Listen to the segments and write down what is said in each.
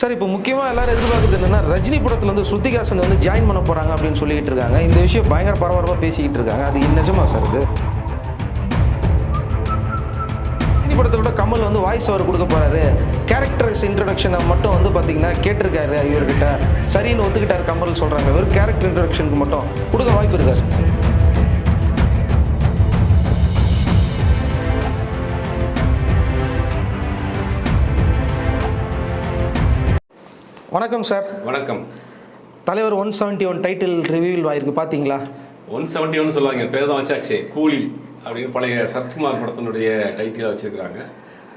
Sir இப்போ முக்கியமாக எல்லாரும் எதிர்பார்க்குறது என்னன்னா ரஜினி படத்தில் வந்து ஸ்ருதிகாசன் வந்து ஜாயின் பண்ண போகிறாங்க அப்படின்னு சொல்லிட்டு இருக்காங்க. இந்த விஷயம் பயங்கர பரபரப்பாக பேசிக்கிட்டு இருக்காங்க. அது நிஜமா சார் இது? ரஜினி படத்தை விட கமல் வந்து வாய்ஸ் ஓவர் கொடுக்க போறாரு. கேரக்டர்ஸ் இன்ட்ரடக்ஷனை மட்டும் வந்து பார்த்தீங்கன்னா கேட்டிருக்காரு இவர்கிட்ட சரின்னு ஒத்துக்கிட்டாரு கமல் சொல்கிறாங்க வெறும் கேரக்டர் இன்ட்ரடக்ஷனுக்கு மட்டும் கொடுக்க வாய்ப்பு இருக்கா சார்? வணக்கம் சார் வணக்கம். தலைவர் ஒன் செவன்ட்டி ஒன் டைட்டில் ரிவியூவில் ஆயிருக்கு பார்த்தீங்களா ஒன் செவன்ட்டி ஒன் சொல்லாங்க பேர் தான் வச்சாச்சு. கூலி அப்படின்னு பழைய சரத்குமார் படத்தினுடைய டைட்டிலாக வச்சிருக்கிறாங்க.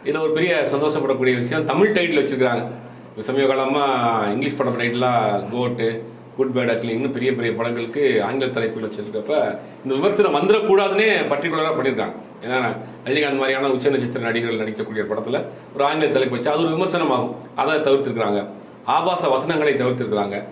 இதில் ஒரு பெரிய சந்தோஷப்படக்கூடிய விஷயம் தமிழ் டைட்டில் வச்சிருக்கிறாங்க. இப்போ சமீப காலமாக இங்கிலீஷ் படம் டைட்டிலாக கோட்டு குட் பேட் அக்லிங்னு பெரிய பெரிய படங்களுக்கு ஆங்கில தலைப்புகள் வச்சிருக்கப்ப இந்த விமர்சனம் வந்துடக்கூடாதுன்னே பர்டிகுலராக பண்ணியிருக்காங்க ஏன்னா ரஜினிகாந்த் மாதிரியான உச்ச நட்சத்திர நடிகர்கள் நடிக்கக்கூடிய படத்தில் ஒரு ஆங்கில தலைப்பு வச்சு அது ஒரு விமர்சனமாகும். அதை தவிர்த்திருக்கிறாங்க. ஆபாச வசனங்களை தவிர்த்திருக்கிறாங்க.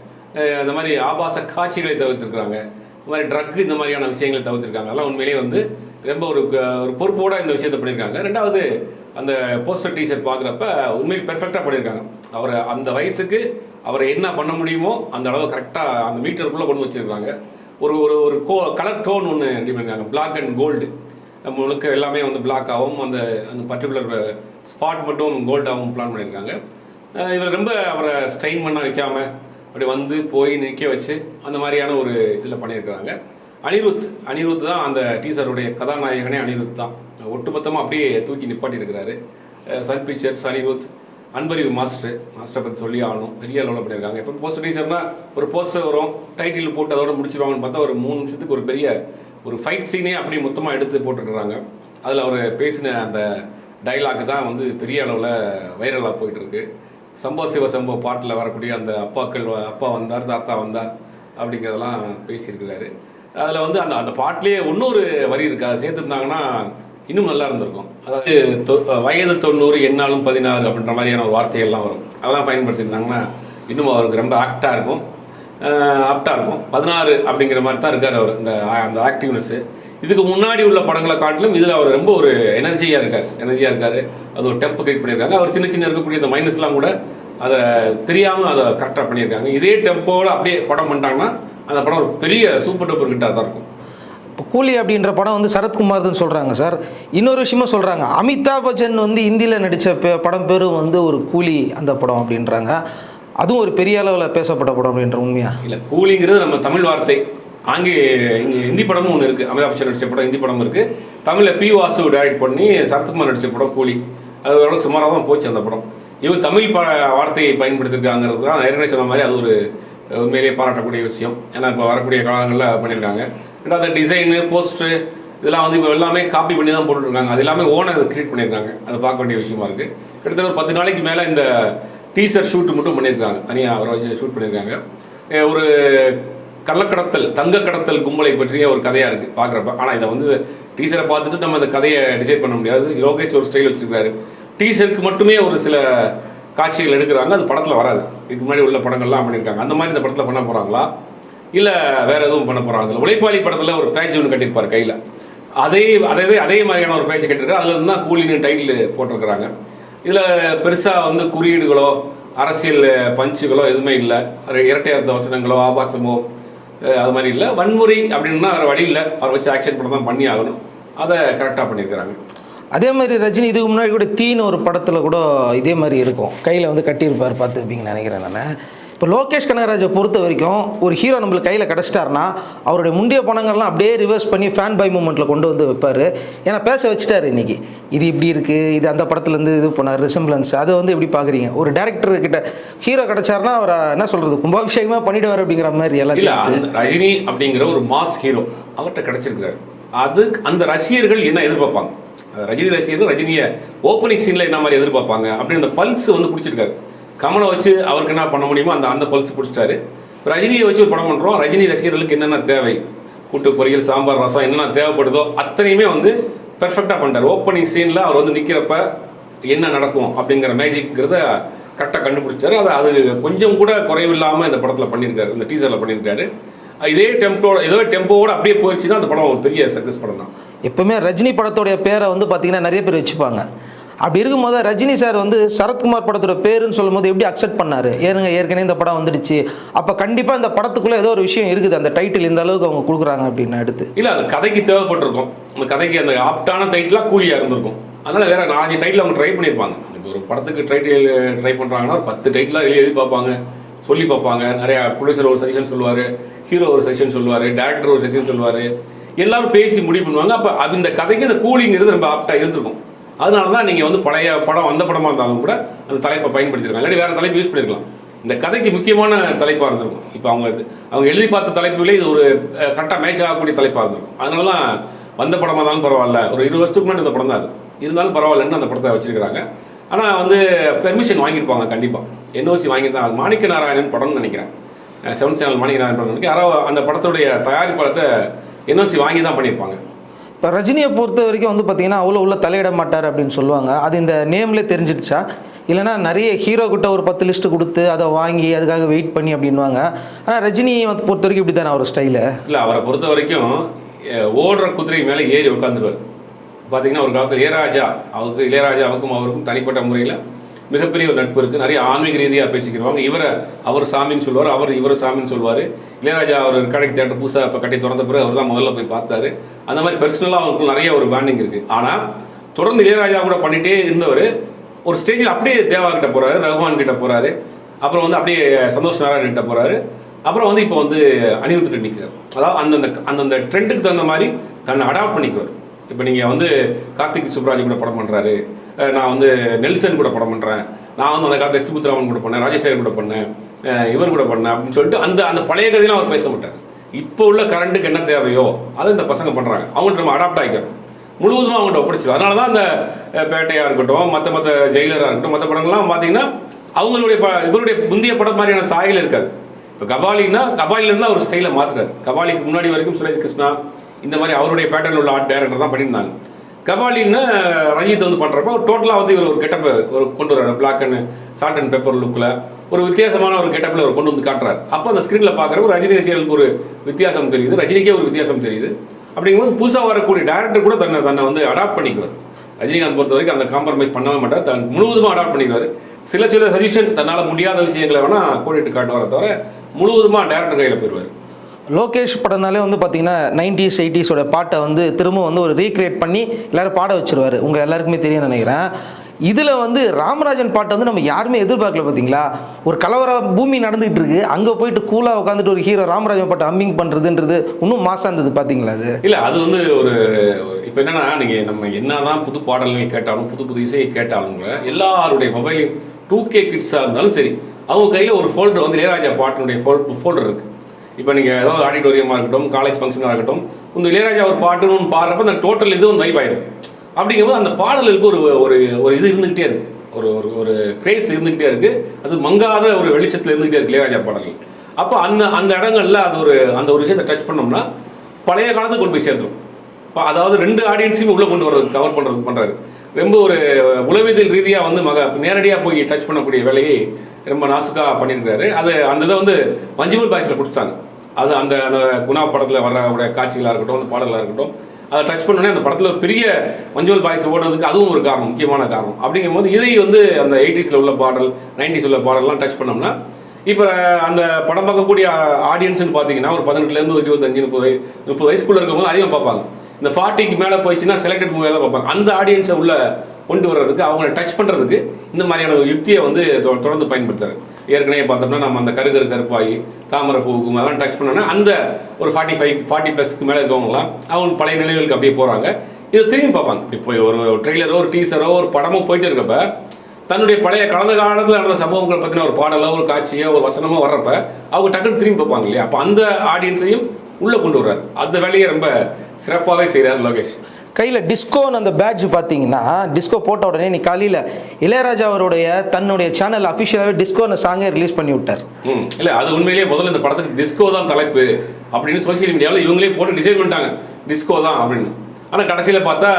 அந்த மாதிரி ஆபாச காட்சிகளை தவிர்த்திருக்கிறாங்க. இந்த மாதிரி ட்ரக் இந்த மாதிரியான விஷயங்களை தவிர்த்திருக்காங்க. அதெல்லாம் உண்மையிலேயே வந்து ரொம்ப ஒரு க- ஒரு பொறுப்போட இந்த விஷயத்தை பண்ணியிருக்காங்க. ரெண்டாவது அந்த போஸ்டர் டீசர் பார்க்குறப்ப உண்மையில் பெர்ஃபெக்டாக பண்ணியிருக்காங்க. அவர் அந்த வயசுக்கு அவரை என்ன பண்ண முடியுமோ அந்த அளவு கரெக்டாக அந்த மீட்டருக்குள்ளே கொண்டு வச்சிருக்காங்க. ஒரு ஒரு ஒரு கோ கலர் டோன் ஒன்று ரெடி பண்ணியிருக்காங்க. பிளாக் அண்ட் கோல்டு முழுக்க எல்லாமே வந்து பிளாக் ஆகும் அந்த அந்த பர்டிகுலர் ஸ்பாட் மட்டும் கோல்டாகவும் பிளான் பண்ணியிருக்காங்க. இவர் ரொம்ப அவரை ஸ்ட்ரெயின் பண்ண வைக்காம அப்படி வந்து போய் நிற்க வச்சு அந்த மாதிரியான ஒரு இதில் பண்ணியிருக்கிறாங்க. அனிருத் அனிருத் தான் அந்த டீசருடைய கதாநாயகனே அனிருத் தான். ஒட்டுமொத்தமாக அப்படியே தூக்கி நிப்பாட்டியிருக்கிறாரு. Sun Pictures Anirudh Anbarivu master மாஸ்டரை பற்றி சொல்லி ஆகணும். பெரிய அளவில் பண்ணியிருக்காங்க. இப்போ போஸ்டர் டீசர்னா ஒரு போஸ்டர் வரும் டைட்டில் போட்டு அதோட முடிச்சிருவாங்கன்னு பார்த்தா ஒரு மூணு நிமிஷத்துக்கு ஒரு பெரிய ஒரு ஃபைட் சீனே அப்படியே மொத்தமாக எடுத்து போட்டுருக்குறாங்க. அதில் அவர் பேசின அந்த டைலாக் தான் வந்து பெரிய அளவில் வைரலாக போயிட்டுருக்கு சம்போ சிவ சம்போ பாட்டில் வரக்கூடிய அந்த அப்பாக்கள் அப்பா வந்தார் தாத்தா வந்தார் அப்படிங்கிறதெல்லாம் பேசியிருக்கிறாரு. அதில் வந்து அந்த அந்த பாட்டிலேயே இன்னொரு வரி இருக்குது அதை சேர்த்துருந்தாங்கன்னா இன்னும் நல்லா இருந்திருக்கும். அதாவது தொ- வயது தொண்ணூறு எண்ணாலும் பதினாறு அப்படின்ற மாதிரியான ஒரு வார்த்தைகள்லாம் வரும். அதெல்லாம் பயன்படுத்தியிருந்தாங்கன்னா இன்னும் அவருக்கு ரொம்ப ஆக்டாக இருக்கும். ஆப்டாக இருக்கும். பதினாறு அப்படிங்கிற மாதிரி தான் இருக்கார் அவர். இந்த அந்த ஆக்டிவ்னஸ்ஸு இதுக்கு முன்னாடி உள்ள படங்களை காட்டிலும் இதில் அவர் ரொம்ப ஒரு எனர்ஜியாக இருக்கார். எனர்ஜியாக இருக்கார். அது ஒரு டெம்ப் கிரியேட் பண்ணியிருக்காங்க. அவர் சின்ன சின்ன இருக்கக்கூடிய இந்த மைனஸ்லாம் கூட அதை தெரியாமல் அதை கரெக்டாக பண்ணியிருக்காங்க. இதே டெம்போட அப்படியே படம் பண்ணிட்டாங்கன்னா அந்த படம் ஒரு பெரிய சூப்பர் டூப்பர் கிட்டாக தான் இருக்கும். இப்போ கூலி அப்படின்ற படம் வந்து சரத்குமார்னு சொல்கிறாங்க சார். இன்னொரு விஷயமும் சொல்கிறாங்க அமிதாப் பச்சன் வந்து இந்தியில் நடித்த படம் பேரும் வந்து ஒரு கூலி அந்த படம் அப்படின்றாங்க. அதுவும் ஒரு பெரிய அளவில் பேசப்பட்ட படம் அப்படின்ற உண்மையா? இல்லை கூலிங்கிறது நம்ம தமிழ் வார்த்தை. அங்கே இங்கே ஹிந்தி படமும் ஒன்று இருக்குது அமிதாப் பச்சன் நடித்த படம் ஹிந்தி படம் இருக்குது தமிழில் பி வாசு டைரக்ட் பண்ணி சரத்குமார் நடித்த படம் கூலி. அது ஓரளவுக்கு சுமாராக தான் போச்சு அந்த படம். இவன் தமிழ் ப வார்த்தையை பயன்படுத்திருக்காங்கிறது தான் ஏற்கனவே சொன்ன மாதிரி அது ஒரு உண்மையிலேயே பாராட்டக்கூடிய விஷயம். ஏன்னா இப்போ வரக்கூடிய காலங்களில் பண்ணியிருக்காங்க. ரெண்டாவது டிசைனு போஸ்ட்ரு இதெல்லாம் வந்து இப்போ எல்லாமே காப்பி பண்ணி தான் போட்டுருக்காங்க. அது எல்லாமே ஓனர் கிரியேட் பண்ணியிருக்காங்க. அதை பார்க்க வேண்டிய விஷயமா இருக்குது கிட்டத்தட்ட ஒரு பத்து நாளைக்கு மேலே இந்த டீசர் ஷூட் மட்டும் பண்ணியிருக்காங்க. தனியாக அவரை வச்சு ஷூட் பண்ணியிருக்காங்க. ஒரு கள்ளக்கடத்தல் தங்க கடத்தல் கும்பலை பற்றிய ஒரு கதையாக இருக்குது பார்க்குறப்ப. ஆனால் இதை வந்து டீசரை பார்த்துட்டு நம்ம இந்த கதையை டிசைட் பண்ண முடியாது. லோகேஷ் ஒரு ஸ்டைல் வச்சுருக்காரு. டீசருக்கு மட்டுமே ஒரு சில காட்சிகள் எடுக்கிறாங்க அது படத்தில் வராது. இதுக்கு முன்னாடி உள்ள படங்கள்லாம் பண்ணியிருக்காங்க. அந்த மாதிரி இந்த படத்தில் பண்ண போகிறாங்களா இல்லை வேறு எதுவும் பண்ண போகிறாங்க அதில் உழைப்பாளி படத்தில் ஒரு பேஜ் ஒன்று கட்டியிருப்பார் கையில். அதே அதே அதே மாதிரியான ஒரு பேஜ் கட்டியிருக்காரு. அதில் இருந்து தான் கூலின்னு டைட்டில் போட்டிருக்கிறாங்க. இதில் பெருசாக வந்து குறியீடுகளோ அரசியல் பஞ்சுகளோ எதுவுமே இல்லை. இரட்டை அர்த்த வசனங்களோ ஆபாசமோ அது மாதிரி இல்லை. வன்முறை அப்படின்னா வேறு வழி இல்லை. அவரை வச்சு ஆக்ஷன் படம் தான் பண்ணி ஆகணும். அதை கரெக்டாக பண்ணியிருக்கிறாங்க. அதே மாதிரி ரஜினி இதுக்கு முன்னாடி கூட தீன்னு ஒரு படத்தில் கூட இதே மாதிரி இருக்கும். கையில் வந்து கட்டியிருப்பார் பார்த்துருப்பீங்கன்னு நினைக்கிறேன் நான். இப்போ லோகேஷ் கனகராஜை பொறுத்த வரைக்கும் ஒரு ஹீரோ நம்மளுக்கு கையில் கிடச்சிட்டாருன்னா அவருடைய முந்தைய படங்கள்லாம் அப்படியே ரிவர்ஸ் பண்ணி ஃபேன் பை மூமெண்ட்டில் கொண்டு வந்து வைப்பார். ஏன்னா பேச வச்சுட்டாரு இன்னைக்கு. இது இப்படி இருக்குது இது அந்த படத்துலேருந்து இது பண்ணார் ரிசம்பிளன்ஸ் அதை வந்து எப்படி பார்க்குறீங்க ஒரு டேரக்டர் கிட்ட ஹீரோ கிடச்சாருன்னா அவரை என்ன சொல்கிறது கும்பாபிஷேகமாக பண்ணிடுவார் அப்படிங்கிற மாதிரி இல்ல எல்லாம் ரஜினி அப்படிங்கிற ஒரு மாஸ் ஹீரோ அவர்கிட்ட கிடைச்சிருக்காரு. அது அந்த ரசிகர்கள் என்ன எதிர்பார்ப்பாங்க? ரஜினி ரசிகர்கள் ரஜினியை ஓப்பனிங் சீன்ல என்ன மாதிரி எதிர்பார்ப்பாங்க? அப்படின்னு அந்த பல்ஸ் வந்து பிடிச்சிருக்காரு. கமலை வச்சு அவருக்கு என்ன பண்ண முடியுமோ அந்த அந்த பல்ஸ் பிடிச்சிட்டாரு ரஜினியை வச்சு ஒரு படம் பண்ணுறோம் ரஜினி ரசிகர்களுக்கு என்னென்ன தேவை? கூட்டு பொரியல் சாம்பார் ரசம் என்னென்ன தேவைப்படுதோ அத்தனையுமே வந்து பெர்ஃபெக்டாக பண்ணிட்டார். ஓப்பனிங் சீனில் அவர் வந்து நிற்கிறப்ப என்ன நடக்கும் அப்படிங்கிற மேஜிக்ங்கிறத கரெக்டாக கண்டுபிடிச்சாரு. அது அது கொஞ்சம் கூட குறைவில்லாமல் இந்த படத்தில் பண்ணியிருக்காரு. இந்த டீசரில் பண்ணியிருக்காரு. இதே டெம்போட ஏதோ டெம்போவோட அப்படியே போயிடுச்சுன்னா அந்த படம் ஒரு பெரிய சக்ஸஸ் படம் தான் எப்பவுமே ரஜினி படத்தோடைய பேரை வந்து பார்த்தீங்கன்னா நிறைய பேர் வச்சுப்பாங்க. அப்படி இருக்கும்போது ரஜினி சார் வந்து சரத்குமார் படத்தோட பேருன்னு சொல்லும்போது எப்படி அக்செப்ட் பண்ணாரு? ஏனுங்க ஏற்கனவே இந்த படம் வந்துடுச்சு. அப்போ கண்டிப்பாக இந்த படத்துக்குள்ளே ஏதோ ஒரு விஷயம் இருக்குது. அந்த டைட்டில் இந்த அளவுக்கு அவங்க கொடுக்குறாங்க அப்படின்னு எடுத்து. இல்லை அது கதைக்கு தேவைப்பட்டிருக்கும். அந்த கதைக்கு அந்த ஆப்டான டைட்டிலாக கூலியாக இருந்திருக்கும். அதனால வேற நாலஞ்சு டைட்டில் அவங்க ட்ரை பண்ணியிருப்பாங்க. இப்போ ஒரு படத்துக்கு டைட்டில் ட்ரை பண்ணுறாங்கன்னா ஒரு பத்து டைட்டிலாக எழுதி பார்ப்பாங்க. சொல்லி பார்ப்பாங்க. நிறையா ப்ரொடியூசர் ஒரு செஷன் சொல்லுவார் ஹீரோ ஒரு செஷன் சொல்லுவார் டேரக்டர் ஒரு செஷன் சொல்லுவார். எல்லாரும் பேசி முடிவு பண்ணுவாங்க. அப்போ அந்த இந்த கதைக்கு அந்த கூலிங்கிறது ரொம்ப ஆப்டாக இருந்திருக்கும். அதனால தான் நீங்கள் வந்து பழைய படம் வந்த படமாக இருந்தாலும் கூட அந்த தலைப்பை பயன்படுத்திருக்காங்க இல்லாட்டி வேறு தலைப்பு யூஸ் பண்ணியிருக்கலாம் இந்த கதைக்கு முக்கியமான தலைப்பாக இருந்திருக்கும். இப்போ அவங்க இது- அவங்க எழுதி பார்த்த தலைப்புகளே இது ஒரு கரெக்டாக மேட்ச் ஆகக்கூடிய தலைப்பாக இருந்திருக்கும். அதனால தான் வந்த படமாக இருந்தாலும் பரவாயில்ல. ஒரு இருபது வருஷத்துக்கு முன்னாடி இந்த படம் தான் அது. இருந்தாலும் பரவாயில்லன்னு அந்த படத்தை வச்சிருக்கிறாங்க. ஆனால் வந்து பெர்மிஷன் வாங்கியிருப்பாங்க கண்டிப்பாக என்ஓசி வாங்கியிருந்தாங்க அது மாணிக்க நாராயணன் படம்னு நினைக்கிறேன். செவன் சேனல் மாணிக்க நாராயணன் படம் நினைக்கிறேன். யாரோ அந்த படத்துடைய தயாரிப்பாளர்கிட்ட என்ஓசி வாங்கி தான் பண்ணியிருப்பாங்க. இப்போ ரஜினியை பொறுத்த வரைக்கும் வந்து பார்த்தீங்கன்னா அவ்வளோ உள்ள தலையிட மாட்டார் அப்படின்னு சொல்லுவாங்க. அது இந்த நேம்லேயே தெரிஞ்சிடுச்சா? இல்லைன்னா நிறைய ஹீரோ கிட்ட ஒரு பத்து லிஸ்ட்டு கொடுத்து அதை வாங்கி அதுக்காக வெயிட் பண்ணி அப்படின்வாங்க ஆனால் ரஜினியை வந்து பொறுத்த வரைக்கும் இப்படி தானே அவர் ஸ்டைலு இல்லை அவரை பொறுத்த வரைக்கும் ஓடுற குதிரை மேலே ஏறி உட்காந்துருவார் பார்த்தீங்கன்னா ஒரு காலத்தில் இளையராஜா அவருக்கு இளையராஜாவுக்கும் அவருக்கும் தனிப்பட்ட முறையில் மிகப்பெரிய ஒரு நட்பு இருக்குது நிறைய ஆன்மீக ரீதியாக பேசிக்கிறவாங்க இவரை அவர் சாமின்னு சொல்லுவார் அவர் இவர் சாமின்னு சொல்லுவார். இளையராஜா அவர் கடைக்கு தேட்டர் புதுசாக இப்போ கட்டி திறந்த பிறகு அவர் தான் முதல்ல போய் பார்த்தாரு. அந்த மாதிரி பர்சனலாக அவங்களுக்கு நிறைய ஒரு பேண்டிங் இருக்குது ஆனால் தொடர்ந்து இளையராஜா கூட பண்ணிகிட்டே இருந்தவர் ஒரு ஸ்டேஜில் அப்படியே தேவா கிட்ட போகிறாரு ரகுமான் கிட்ட போகிறாரு அப்புறம் வந்து அப்படியே சந்தோஷ் நாராயணன் கிட்ட போகிறாரு அப்புறம் வந்து இப்போ வந்து அணிவத்துட்டு நிற்கிறார் அதாவது அந்தந்த அந்தந்த ட்ரெண்டுக்கு தகுந்த மாதிரி தன்னை அடாப்ட் பண்ணிக்குவார். இப்போ நீங்கள் வந்து கார்த்திக் சுப்ராஜ் கூட படம் பண்ணுறாரு நான் வந்து நெல்சன் கூட படம் பண்ணுறேன் நான் வந்து அந்த காலத்தில் எஸ்பி கூட பண்ணேன் ராஜசேகர் கூட பண்ணேன் இவர் கூட பண்ணேன் அப்படின்னு சொல்லிட்டு அந்த அந்த பழைய கதையெல்லாம் அவர் பேச மாட்டார். இப்போ உள்ள கரண்ட்டுக்கு என்ன தேவையோ அதை இந்த பசங்க பண்ணுறாங்க அவங்கள்ட்ட நம்ம அடாப்ட் ஆகிக்கிறோம். முழுவதுமாக அவங்கள்ட்ட ஒப்படைச்சது அதனால தான் அந்த பேட்டையாக இருக்கட்டும் மற்ற மற்ற ஜெயிலராக இருக்கட்டும் மற்ற படங்கள்லாம் பார்த்தீங்கன்னா அவங்களுடைய ப இவருடைய முந்தைய படம் மாதிரியான சாயல் இருக்காது. இப்போ கபாலின்னா கபாலிலேருந்து அவர் ஸ்டைலை மாற்றுறாரு கபாலிக்கு முன்னாடி வரைக்கும் சுரேஷ் கிருஷ்ணா இந்த மாதிரி அவருடைய பேட்டர்ன் உள்ள ஆர்ட் டைரக்டர் தான் பண்ணியிருந்தாங்க. கபாலின்னு ரஞ்சித் வந்து பண்ணுறப்போ டோட்டலாக வந்து இவர் ஒரு கெட்டப் ஒரு கொண்டு வர்றாரு. Black and salt and pepper லுக்கில் ஒரு வித்தியாசமான ஒரு கெட்டப்பில் அவர் கொண்டு வந்து காட்டுறாரு. அப்போ அந்த ஸ்க்ரீனில் பார்க்குறப்ப ரஜினி ரசிகர்களுக்கு ஒரு வித்தியாசம் தெரியுது. ரஜினிக்கே ஒரு வித்தியாசம் தெரியுது. அப்படிங்கும்போது புதுசாக வரக்கூடிய டேரக்டர் கூட தன்னை தன்னை வந்து அடாப்ட் பண்ணிக்குவார். ரஜினிகாந்த் பொறுத்த வரைக்கும் அந்த காம்ப்ரமைஸ் பண்ணவே மாட்டார். தன் முழுவதுமாக அடாப்ட் பண்ணிக்குவார். சில சில சஜஷன் தன்னால் முடியாத விஷயங்களை வேணால் கோடிட்டு காட்டுவாரே தவிர முழுவதுமாக டேரக்டர் கையில் போயிடுவார். லோகேஷ் படம்னாலே வந்து பார்த்தீங்கன்னா நைன்டிஸ் எயிட்டிஸோட பாட்டை வந்து திரும்ப வந்து ஒரு ரீக்ரியேட் பண்ணி எல்லாரும் பாட வச்சுருவார். உங்கள் எல்லாருக்குமே தெரியும் நினைக்கிறேன். இதில் வந்து ராமராஜன் பாட்டை வந்து நம்ம யாருமே எதிர்பார்க்கல பார்த்தீங்களா ஒரு கலவர பூமி நடந்துகிட்டு இருக்கு. அங்கே போயிட்டு கூலாக உட்காந்துட்டு ஒரு ஹீரோ ராமராஜன் பாட்டை அம்மிங் பண்ணுறதுன்றது இன்னும் மாசாக இருந்தது பார்த்தீங்களா அது? இல்லை அது வந்து ஒரு இப்போ என்னென்னா நீங்கள் நம்ம என்னதான் புது பாடல்கள் கேட்டாலும் புது புது இசையை கேட்டாலும் கூட எல்லாருடைய மொபைல் டூ கே கிட்ஸாக இருந்தாலும் சரி அவங்க கையில் ஒரு ஃபோல்டர் வந்து இளையராஜா பாட்டினுடைய ஃபோல் ஃபோல்டர் இருக்குது இப்போ நீங்கள் ஏதாவது ஆடிட்டோரியமாக இருக்கட்டும் காலேஜ் ஃபங்க்ஷனாக இருக்கட்டும் இந்த இளையராஜா ஒரு பாட்டுன்னு பாடுறப்ப அந்த டோட்டல் இது வந்து வைப் ஆயிரும். அப்படிங்கும்போது அந்த பாடலுக்கு ஒரு ஒரு ஒரு இது இருந்துகிட்டே இருக்கு. ஒரு ஒரு ஒரு கிரேஸ் இருந்துகிட்டே இருக்கு. அது மங்காத ஒரு வெளிச்சத்தில் இருந்துகிட்டே இருக்கு இளையராஜா பாடல்கள். அப்போ அந்த அந்த இடங்கள்ல அது ஒரு அந்த ஒரு விஷயத்தை டச் பண்ணோம்னா பழைய காலத்துக்கு கொண்டு போய் சேர்ந்துடும் இப்போ அதாவது ரெண்டு ஆடியன்ஸையும் உள்ளே கொண்டு வர்றது கவர் பண்ணுறது பண்ணுறாரு ரொம்ப ஒரு உளவியல் ரீதியாக வந்து மக நேரடியாக போய் டச் பண்ணக்கூடிய வேலையை ரொம்ப நாசுக்காக பண்ணியிருக்காரு அது அந்த இதை வந்து மஞ்சிமல் பாய்ஸில் கொடுத்தாங்க அது அந்த அந்த குணா படத்தில் வர்ற காட்சிகளாக இருக்கட்டும் அந்த பாடலாக இருக்கட்டும் அதை டச் பண்ணோடனே அந்த படத்தில் ஒரு பெரிய மஞ்சுமல் பாய்ஸ் ஓடுறதுக்கு அதுவும் ஒரு காரணம் முக்கியமான காரணம். அப்படிங்கும்போது இதை வந்து அந்த எயிட்டிஸில் உள்ள பாடல் நைன்டிஸ் உள்ள பாடல்லாம் டச் பண்ணோம்னா இப்போ அந்த படம் பார்க்கக்கூடிய ஆடியன்ஸ்னு பார்த்தீங்கன்னா ஒரு பதினெட்டுலேருந்து ஒரு இருபத்தஞ்சு முப்பது வயசு முப்பது வயசுக்குள்ளே இருக்கவங்க அதிகம் பார்ப்பாங்க. இந்த ஃபார்ட்டிக்கு மேலே போயிடுச்சுன்னா செலக்டட் மூவியாக தான் பார்ப்பாங்க. அந்த ஆடியன்ஸை உள்ள கொண்டு வர்றதுக்கு அவங்கள டச் பண்ணுறதுக்கு இந்த மாதிரியான ஒரு யுக்தியை வந்து தொ- தொடர்ந்து பயன்படுத்துறாரு. ஏற்கனவே பார்த்தோம்னா நம்ம அந்த கருகரு கருப்பாயி தாமரை பூவுக்கும் அதெல்லாம் டச் பண்ணோன்னா அந்த ஒரு ஃபார்ட்டி ஃபைவ் ஃபார்ட்டி ப்ளஸ்க்கு மேலே இருக்கவங்களாம் அவங்க பழைய நினைவுகளுக்கு அப்படியே போகிறாங்க இதை திரும்பி பார்ப்பாங்க. இப்போ ஒரு ட்ரெய்லரோ ஒரு டீசரோ ஒரு படமோ போயிட்டு இருக்கப்ப தன்னுடைய பழைய கடந்த காலத்தில் நடந்த சம்பவங்களை பற்றின ஒரு பாடலோ ஒரு காட்சியோ ஒரு வசனமோ வர்றப்ப அவங்க டக்குன்னு திரும்பி பார்ப்பாங்க இல்லையா? அப்போ அந்த ஆடியன்ஸையும் உள்ளே கொண்டு வர்றார். அந்த வேலையை ரொம்ப சிறப்பாகவே செய்கிறார் லோகேஷ். கையில் டிஸ்கோன்னு அந்த பேட்ஜ் பார்த்தீங்கன்னா டிஸ்கோ போட்ட உடனே நீ காலையில் இளையராஜா அவருடைய தன்னுடைய சேனல் அஃபிஷியலாகவே டிஸ்கோன்னு சாங்கை ரிலீஸ் பண்ணி விட்டார். இல்லை அது உண்மையிலேயே முதல்ல இந்த படத்துக்கு டிஸ்கோ தான் தலைப்பு அப்படின்னு சோஷியல் மீடியாவில் இவங்களே போட்டு டிசைன் பண்ணிட்டாங்க. டிஸ்கோ தான் அப்படின்னு. ஆனால் கடைசியில் பார்த்தா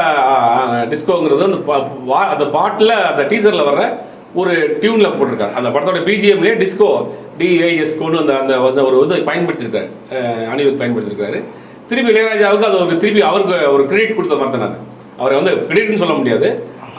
டிஸ்கோங்கிறது அந்த பா- வா- அந்த பாட்டில் அந்த டீசரில் வர்ற ஒரு டியூனில் போட்டிருக்காரு. அந்த படத்தோட பிஜிஎம்லேயே டிஸ்கோ டிஐஎஸ்கோன்னு அந்த அந்த வந்து ஒரு இது பயன்படுத்தியிருக்காரு அனிருத் பயன்படுத்தியிருக்காரு திருப்பி இளையராஜாவுக்கு அது ஒரு திருப்பி அவருக்கு ஒரு கிரெடிட் கொடுத்த மாதிரி அது. அவரை வந்து கிரெடிட்னு சொல்ல முடியாது.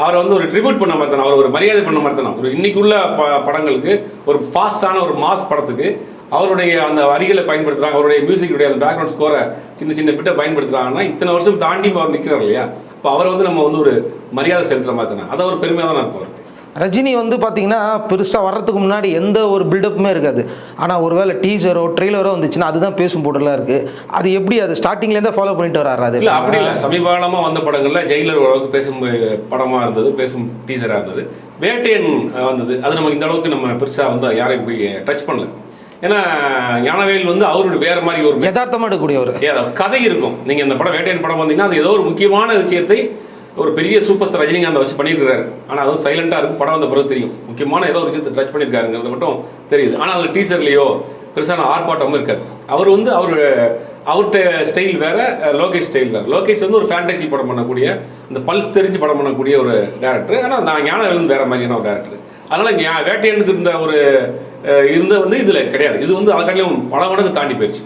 அவரை வந்து ஒரு ட்ரிபியூட் பண்ண மாதிரி அவர் ஒரு மரியாதை பண்ண மாதிரி ஒரு இன்னைக்குள்ள ப படங்களுக்கு ஒரு ஃபாஸ்டான ஒரு மாஸ் படத்துக்கு அவருடைய அந்த வரிகளை பயன்படுத்துகிறாங்க அவருடைய மியூசிக்குடைய அந்த பேக்ரவுண்ட் ஸ்கோரை சின்ன சின்ன பிட்டை பயன்படுத்துகிறாங்கன்னா இத்தனை வருஷம் தாண்டி அவர் நிற்கிறார் இல்லையா? இப்போ அவரை வந்து நம்ம வந்து ஒரு மரியாதை செலுத்துகிற மாதிரி தானே. அதை ஒரு பெருமையாக தான் இருக்கும் போகிறேன் ரஜினி வந்து பார்த்தீங்கன்னா பெருசாக வர்றதுக்கு முன்னாடி எந்த ஒரு பில்டப்புமே இருக்காது. ஆனால் ஒருவேளை டீசரோ ட்ரெய்லரோ வந்துச்சுன்னா அதுதான் பேசும் போடலாம் இருக்குது அது எப்படி அது ஸ்டார்டிங்லேருந்தே ஃபாலோ பண்ணிட்டு வராரு அது? இல்ல அப்படி இல்லை. சமீப காலமா வந்த படங்கள்ல ஜெயிலர் ஓரளவுக்கு பேசும் அஹ், படமா இருந்தது பேசும் டீசரா இருந்தது. வேட்டையன் வந்தது. அது நமக்கு இந்த அளவுக்கு நம்ம பெருசா வந்து யாரையும் போய் டச் பண்ணல. ஏன்னா ஞானவேல் வந்து அவருடைய வேற மாதிரி ஒரு யதார்த்தமாக எடுக்கக்கூடிய ஒரு ஏ, அதாவது கதை இருக்கும். நீங்க இந்த படம் வேட்டையன் படம் வந்தீங்கன்னா அது ஏதோ ஒரு முக்கியமான விஷயத்தை ஒரு பெரிய சூப்பர் ஸ்டார் ரஜினிகாந்த் வச்சு பண்ணியிருக்காரு ஆனால் அதுவும் சைலண்டாக இருக்கும். படம் வந்த பிறகு தெரியும். முக்கியமான ஏதோ ஒரு விஷயத்தை டச் பண்ணியிருக்காருங்கிறது மட்டும் தெரியுது. ஆனால் அதில் டீசர்லேயோ பெருசான ஆர்ப்பாட்டமும் இருக்காது. அவர் வந்து அவர் அவர்கிட்ட ஸ்டைல் வேற லோகேஷ் ஸ்டைல் வேற. லோகேஷ் வந்து ஒரு ஃபேண்டசி படம் பண்ணக்கூடிய இந்த பல்ஸ் தெரிஞ்சு படம் பண்ணக்கூடிய ஒரு டேரக்டர் ஆனால் நான் ஞானவேலன் வேற மாதிரியான ஒரு டேரக்டர் அதனால் வேட்டையனுக்கு இருந்த ஒரு இருந்த வந்து இதில் கிடையாது. இது வந்து அதுக்காட்டிலும் பல மடங்கு தாண்டி போயிடுச்சு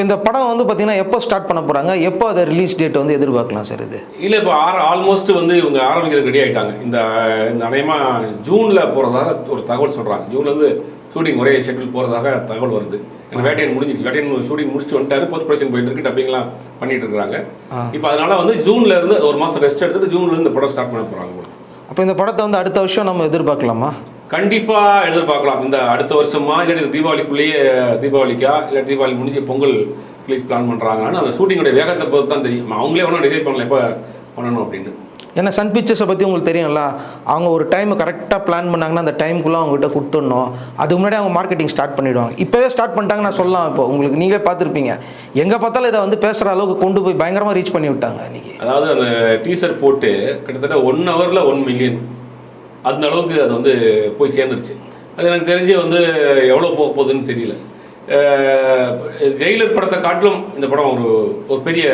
இப்போ இந்த படம் வந்து பார்த்தீங்கன்னா எப்போ ஸ்டார்ட் பண்ண போகிறாங்க எப்போ அதை ரிலீஸ் டேட் வந்து எதிர்பார்க்கலாம் சார் இது? இல்லை இப்போ ஆர ஆல்மோஸ்ட் வந்து இவங்க ஆரம்பிக்கிறதுக்கு ரெடி ஆயிட்டாங்க. இந்த இந்த அநேகமா ஜூனில் போகிறதாக ஒரு தகவல் சொல்கிறாங்க ஜூன்ல இருந்து ஷூட்டிங் ஒரே ஷெட்யூல் போகிறதாக தகவல் வருது. ஏன்னா வேட்டையன் முடிஞ்சிச்சு வேட்டையன் ஷூட்டிங் முடிச்சு வந்துட்டாரு. போஸ்ட் ப்ரொடக்ஷன் போயிட்டு இருக்கு. டப்பிங்லாம் பண்ணிட்டு இருக்காங்க இப்போ அதனால வந்து ஜூன்ல இருந்து ஒரு மாதம் ரெஸ்ட் எடுத்துட்டு ஜூன்ல இருந்து படம் ஸ்டார்ட் பண்ண போகிறாங்க அப்போ இந்த படத்தை வந்து அடுத்த வருஷம் நம்ம எதிர்பார்க்கலாமா? கண்டிப்பா எதிர்பார்க்கலாம். இந்த அடுத்த வருஷமா இல்லாட்டி இந்த தீபாவளிக்குள்ளேயே தீபாவளிக்கா இல்லை தீபாவளி முடிஞ்சு பொங்கல் ரிலீஸ் பிளான் பண்றாங்கன்னு அந்த ஷூட்டிங்கோட வேகத்தை பொறுத்து தான் தெரியும். அவங்களே ஒன்றும் டிசைட் பண்ணல எப்போ பண்ணணும் அப்படின்னு. ஏன்னா சன் பிக்சர்ஸை பற்றி உங்களுக்கு தெரியும்ல அவங்க ஒரு டைம் கரெக்டாக பிளான் பண்ணாங்கன்னா அந்த டைமுக்குள்ளே அவங்ககிட்ட கொடுத்துடணும். அதுக்கு முன்னாடி அவங்க மார்க்கெட்டிங் ஸ்டார்ட் பண்ணிடுவாங்க. இப்போவே ஸ்டார்ட் பண்ணிட்டாங்க நான் சொல்லலாம் இப்போ. உங்களுக்கு நீங்களே பார்த்துருப்பீங்க. எங்கே பார்த்தாலும் இதை வந்து பேசுகிற அளவுக்கு கொண்டு போய் பயங்கரமாக ரீச் பண்ணி விட்டாங்க இன்னைக்கு. அதாவது அந்த டீசர் போட்டு கிட்டத்தட்ட ஒன் ஹவரில் ஒன் மில்லியன் அந்த அளவுக்கு அது வந்து போய் சேர்ந்துருச்சு. அது எனக்கு தெரிஞ்சு வந்து எவ்வளோ போக போகுதுன்னு தெரியல. ஜெயிலர் படத்தை காட்டிலும் இந்த படம் ஒரு ஒரு பெரிய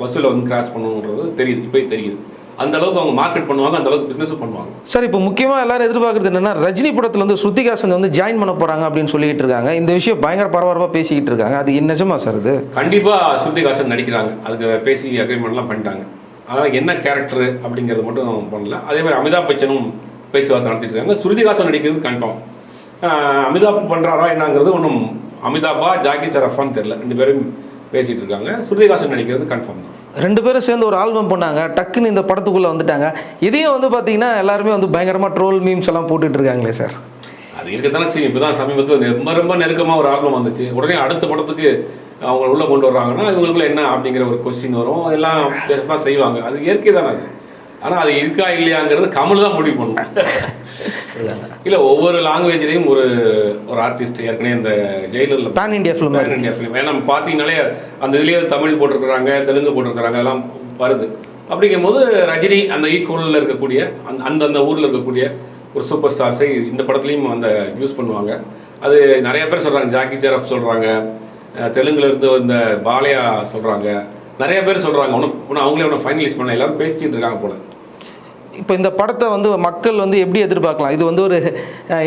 வசூலை வந்து கிராஸ் பண்ணுன்றது தெரியுது இப்போ தெரியுது. அந்த அளவுக்கு அவங்க மார்க்கெட் பண்ணுவாங்க அந்த அளவுக்கு பிஸ்னஸும் பண்ணுவாங்க. சார் இப்போ முக்கியமாக எல்லாரும் எதிர்பார்க்குறது என்னன்னா ரஜினி படத்தில் வந்து ஸ்ருதிகாசன் வந்து ஜாயின் பண்ண போகிறாங்க அப்படின்னு சொல்லிட்டு இருக்காங்க. இந்த விஷயம் பயங்கர பரபரப்பாக பேசிக்கிட்டு இருக்காங்க. அது நிஜமா சார் இது? கண்டிப்பா ஸ்ருதிகாசன் நடிக்கிறாங்க. அதுக்கு பேசி அக்ரிமெண்ட்லாம் பண்ணிட்டாங்க. அதனால் என்ன கேரக்டர் அப்படிங்கிறது மட்டும் பண்ணல. அதே மாதிரி அமிதாப் பச்சனும் பேச்சுவார்த்தை நடத்திட்டு இருக்காங்க ஸ்ருதிகாசன் நடிக்கிறது கன்ஃபார்ம் அமிதாப் பண்றாரா என்னங்கிறது ஒன்றும் அமிதாப்பா ஜாக்கி சரஃபான்னு தெரியல. ரெண்டு பேரும் பேசிட்டு இருக்காங்க ஸ்ருதிகாசன் நடிக்கிறது கன்ஃபார்ம் தான். ரெண்டு பேரும் சேர்ந்து ஒரு ஆல்பம் பண்ணாங்க டக்குன்னு இந்த படத்துக்குள்ளே வந்துட்டாங்க. இதையும் வந்து பார்த்தீங்கன்னா எல்லாருமே வந்து பயங்கரமாக ட்ரோல் மீம்ஸ் எல்லாம் போட்டுட்டு இருக்காங்களே சார். அது இருக்கத்தானே செய்யும். இப்போ தான் சமீபத்தில் ரொம்ப ரொம்ப நெருக்கமாக ஒரு ஆல்பம் வந்துச்சு. உடனே அடுத்த படத்துக்கு அவங்க உள்ள கொண்டு வர்றாங்கன்னா இவங்களுக்குள்ள என்ன அப்படிங்கிற ஒரு கொஸ்டின் வரும். எல்லாம் பேசத்தான் செய்வாங்க. அது இயற்கை தானே அது. ஆனால் அது இருக்கா இல்லையாங்கிறது கமல் தான் முடிவு பண்ணும். இல்லை ஒவ்வொரு லாங்குவேஜ்லேயும் ஒரு ஒரு ஆர்டிஸ்ட் ஏற்கனவே இந்த ஜெயிலரில் pan India film pan India film ஏன்னா நம்ம பார்த்தீங்கனாலே அந்த இதுலேயே தமிழ் போட்டிருக்கிறாங்க தெலுங்கு போட்டிருக்கிறாங்க அதெல்லாம் வருது. அப்படிங்கும்போது ரஜினி அந்த ஈக்குவலில் இருக்கக்கூடிய அந்த அந்தந்த ஊரில் இருக்கக்கூடிய ஒரு சூப்பர் ஸ்டார்ஸை இந்த படத்துலையும் அந்த யூஸ் பண்ணுவாங்க. அது நிறைய பேர் சொல்கிறாங்க ஜாக்கி ஜெரஃப் சொல்கிறாங்க தெலுங்குல இருந்து இந்த பாலையா சொல்கிறாங்க நிறைய பேர் சொல்கிறாங்க ஒன்றும் ஒன்றும் அவங்களே ஒன்றும் ஃபைனலைஸ் பண்ணல எல்லாரும் பேசிக்கிட்டு இருக்காங்க போல. இப்போ இந்த படத்தை வந்து மக்கள் வந்து எப்படி எதிர்பார்க்கலாம்? இது வந்து ஒரு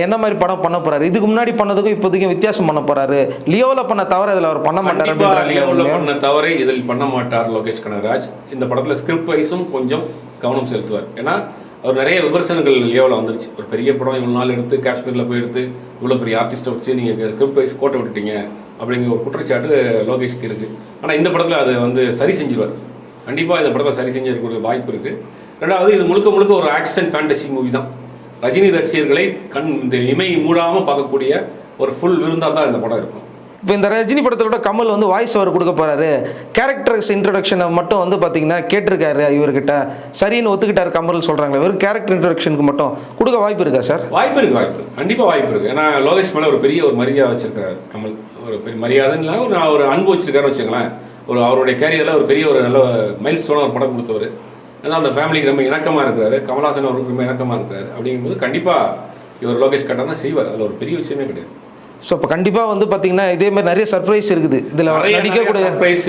என்ன மாதிரி படம் பண்ண போறாரு? இதுக்கு முன்னாடி பண்ணதுக்கும் இப்போதைக்கும் வித்தியாசம் பண்ண போறாரு. லியோவில் பண்ண தவிர இதில் அவர் பண்ண மாட்டார் லியோவில் பண்ண தவறை இதில் பண்ண மாட்டார் லோகேஷ் கனகராஜ். இந்த படத்துல ஸ்கிரிப்ட் வைஸும் கொஞ்சம் கவனம் செலுத்துவார். ஏன்னா அவர் நிறைய விமர்சனங்கள் லியோவில் வந்துருச்சு. ஒரு பெரிய படம் இவ்வளோ நாள் எடுத்து காஷ்மீர்ல போய் எடுத்து இவ்வளோ பெரிய ஆர்டிஸ்ட்டை வச்சு நீங்கள் ஸ்கிரிப்ட் வைஸ் கோட்டை விட்டுட்டீங்க அப்படிங்கிற ஒரு குற்றச்சாட்டு லோகேஷ்க்கு இருக்கு. ஆனா இந்த படத்துல அதை வந்து சரி செஞ்சிருவார். கண்டிப்பா இந்த படத்தை சரி செஞ்சிருக்கக்கூடிய வாய்ப்பு இருக்கு. ரெண்டாவது இது முழுக்க முழுக்க ஒரு ஆக்ஷன் ஃபேண்டசி மூவி தான். ரஜினி ரசிகர்களை கண் இந்த இமை மூடாம பார்க்கக்கூடிய ஒரு ஃபுல் விருந்தா தான் இந்த படம் இருக்கும். இப்போ இந்த ரஜினி படத்தோட கமல் வந்து வாய்ஸ் ஓவர் கொடுக்க போறாரு. கேரக்டர்ஸ் இன்ட்ரடக்ஷனை மட்டும் வந்து பார்த்தீங்கன்னா கேட்டிருக்காரு இவர்கிட்ட. சரின்னு ஒத்துக்கிட்டாரு கமல் சொல்றாங்களே வெறும் கேரக்டர் இன்ட்ரடக்ஷனுக்கு மட்டும் கொடுக்க வாய்ப்பு இருக்கா சார்? வாய்ப்பு இருக்கு வாய்ப்பு. இருக்கு கண்டிப்பா வாய்ப்பு இருக்கு. ஏன்னா லோகேஷ் மேல ஒரு பெரிய ஒரு மரியாதை வச்சிருக்காரு கமல். ஒரு பெரிய மரியாதைன்னு இல்லாம ஒரு நான் ஒரு அன்பு வச்சிருக்காருன்னு வச்சுங்களேன் ஒரு அவருடைய கேரியர்ல ஒரு பெரிய ஒரு நல்ல மைல் ஸ்டோன ஒரு படம் கொடுத்தவர். ஏன்னா அந்த ஃபேமிலிக்கு ரொம்ப இணக்கமா இருக்கிறாரு. கமல்ஹாசன் அவருக்கு ரொம்ப இணக்கமா இருக்கிறாரு. அப்படிங்கும்போது கண்டிப்பா இவர் லோகேஷ் கட்டானா செய்வார். அதுல ஒரு பெரிய விஷயமே கிடையாது. ஸோ இப்போ கண்டிப்பாக வந்து பார்த்தீங்கன்னா இதே மாதிரி நிறைய சர்ப்ரைஸ் இருக்குது. இதில் நடிக்கக்கூடிய சர்ப்ரைஸ்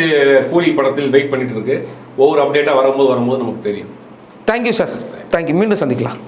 கூலி படத்தில் வெயிட் பண்ணிட்டு இருக்கு. ஒவ்வொரு அப்டேட்டா வரும்போது வரும்போது நமக்கு தெரியும். தேங்க்யூ சார் தேங்க்யூ மீண்டும் சந்திக்கலாம்.